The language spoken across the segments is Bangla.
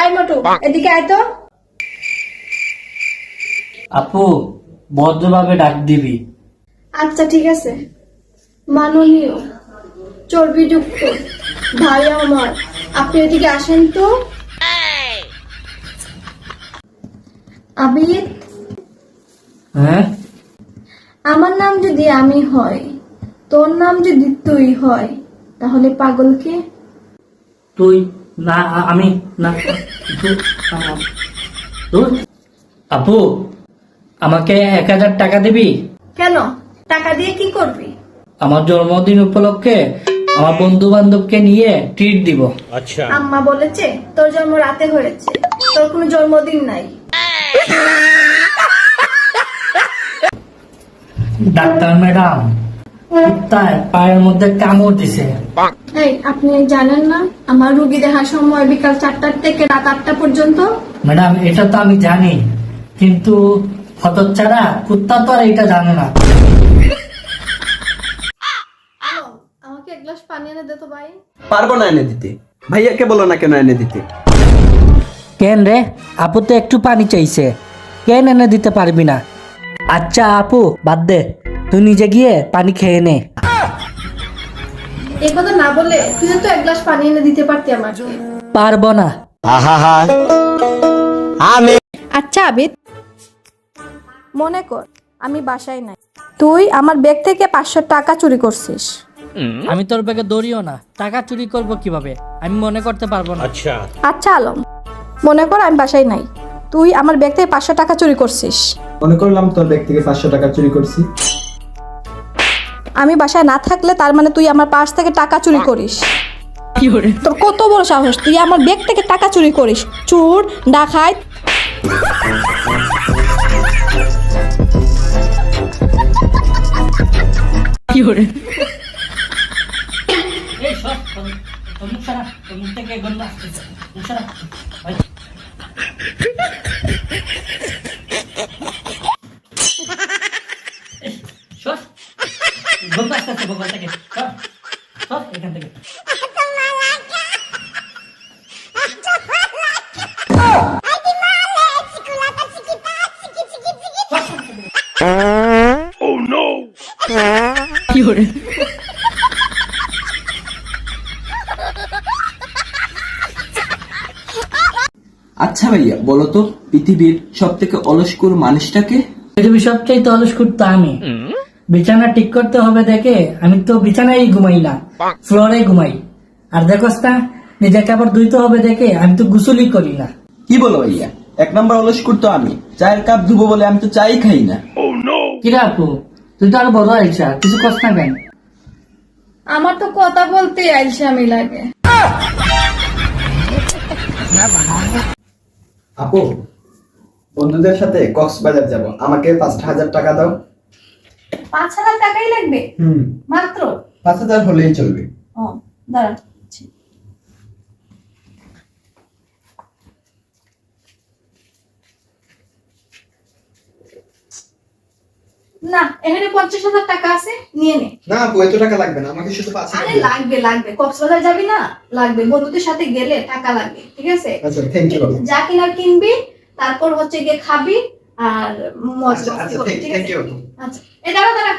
আয় মোটু এদিকে আয় তো। আপু ভদ্রভাবে ডাক দিবি। আচ্ছা ঠিক আছে। মাননীয় চর্বিযুক্ত ভাই আমার আপনি এদিকে আসেন তো। আবিদ? হ্যাঁ? আমার নাম যদি আমি হয় তোর নাম যদি তুই হয় তাহলে পাগলকে? তুই না আমি না। তুই, তুই? আপু আমাকে এক হাজার টাকা দিবি? কেন? টাকা দিয়ে কি করবি? আমার জন্মদিন উপলক্ষে আমার বন্ধু বান্ধবকে নিয়ে ট্রিট দিব। আচ্ছা। আম্মা বলেছে তোর জন্ম রাতে হয়েছে। তোর কোনো জন্মদিন নাই। ডাক্তার ম্যাডাম কুত্তায় পায়ের মধ্যে কামড় দিছে। এই আপনি জানেন না? আমার রুগী দেখার সময় বিকাল চারটার থেকে রাত আটটা পর্যন্ত? ম্যাডাম এটা তো আমি জানি। কিন্তু হতচ্ছাড়া কুত্তা তো আর এটা জানে না। আমাকে এক গ্লাস পানি এনে দে তো ভাই। পারব না এনে দিতে। ভাইয়াকে বলো না কেন এনে দিতে। কেন রে? আপু তো একটু পানি চাইছে। কেন এনে দিতে পারবি না? আচ্ছা আপু বাদ দে। তুই নিজে গিয়ে পানি খেয়ে নে। এই কথা না বলে তুই তো এক গ্লাস পানি এনে দিতে পারতি আমাকে পারব না। আচ্ছা আবিদ। মনে কর আমি বাসায় নাই। তুই আমার ব্যাগ থেকে পাঁচশো টাকা চুরি করছিস। আমি তোর ব্যাগে দৌড়িও না টাকা চুরি করব কীভাবে? আমি মনে করতে পারব না। আচ্ছা আলম মনে কর আমি বাসায় নাই। তুই আমার ব্যাগ থেকে পাঁচশো টাকা চুরি করছিস। মনে করলাম তোর ব্যাগ থেকে পাঁচশো টাকা চুরি করছি। আমি বাসায় না থাকলে তার মানে তুই আমার পার্স থেকে টাকা চুরি করিস। তোর কত বড় সাহস? তুই আমার ব্যাগ থেকে টাকা চুরি করিস। চুর ডাকাত। এই সব মুখ সারা মুখ থেকে গন্ধ আসতেছে মুখ সারা ভাই এই, সর। গন্ধ আসতেছে বগল থেকে সর আচ্ছা ভাইয়া বলো তো পৃথিবীর সব থেকে অলস্কুর মানুষটাকে? পৃথিবীর সবচেয়ে অলস করতো আমি। বিছানা ঠিক করতে হবে দেখে আমি তো বিছানায় ঘুমাই না ফ্লোরে ঘুমাই। আর দেখোস না নিজের কাপড় ধুইতে হবে দেখে আমি তো গুসুলি করি না। কি বলো ভাইয়া? এক নম্বর অলস্কুর তো আমি। চায়ের কাপ ধুবো বলে আমি তো চাই খাই না। কিরা আপু তুই তো আরও বড় আইসা কিছু কষ্ট না কেন? আমার তো কথা বলতে আইসামি লাগে। আপু বন্ধুদের সাথে কক্সবাজার যাব। আমাকে পাঁচ হাজার টাকা দাও। পাঁচ হাজার টাকাই লাগবে? হুম। মাত্র? পাঁচ হাজার হলেই চলবে। ও দাঁড়া না এখানে পঞ্চাশ হাজার টাকা আছে নিয়ে নে। না এত টাকা লাগবে না আমাকে শুধু পাঁচ আরে লাগবে লাগবে। কক্সবাজার যাবি না? লাগবে বন্ধুদের সাথে গেলে টাকা লাগবে ঠিক আছে? আচ্ছা থ্যাংক ইউ যা কিনার কিনবি তারপর হচ্ছে গিয়ে খাবি আর মজা আচ্ছা থ্যাংক ইউ আচ্ছা এই দাঁড়া দাঁড়া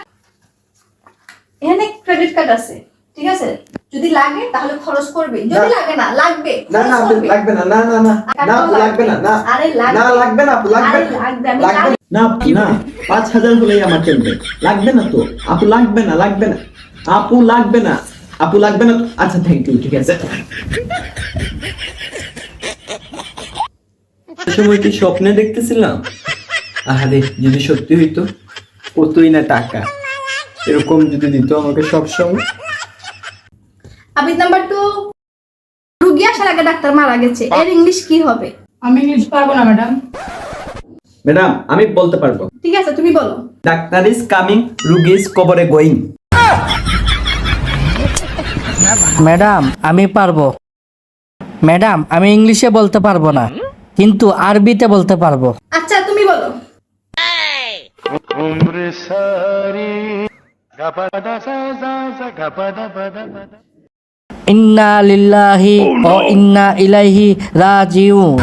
এখানে ক্রেডিট কার্ড আছে ঠিক আছে? যদি লাগে তাহলে খরচ করবে। যদি লাগে না লাগবে না না। লাগবে না না না না না লাগবে। না না। আরে লাগবে। না লাগবে না লাগবে লাগবে। না। না পাঁচ হাজার হলেই আমার চলবে লাগবে না তো। আপু লাগবে না লাগবে না। আপু লাগবে না। আপু লাগবে না আচ্ছা থ্যাংক ইউ ঠিক আছে। সময় কি স্বপ্নে দেখতেছিলাম? আহারে যদি সত্যি হইতো কতই না টাকা? এরকম যদি দিত আমাকে সব সময় আবিদ নাম্বার টু রুগী আসার আগে ডাক্তার মারা গেছে। এর ইংলিশ কি হবে? আমি ইংলিশ পারব না ম্যাডাম ম্যাডাম আমি বলতে পারব। ঠিক আছে তুমি বলো। ডাক্তার ইজ কামিং রুগী ইজ কবরে গোয়িং ম্যাডাম আমি পারব। ম্যাডাম আমি ইংলিশে বলতে পারব না কিন্তু আরবিতে বলতে পারব। আচ্ছা ইন্না লিল্লাহি ও ইন্না ইলাইহি রাজিউন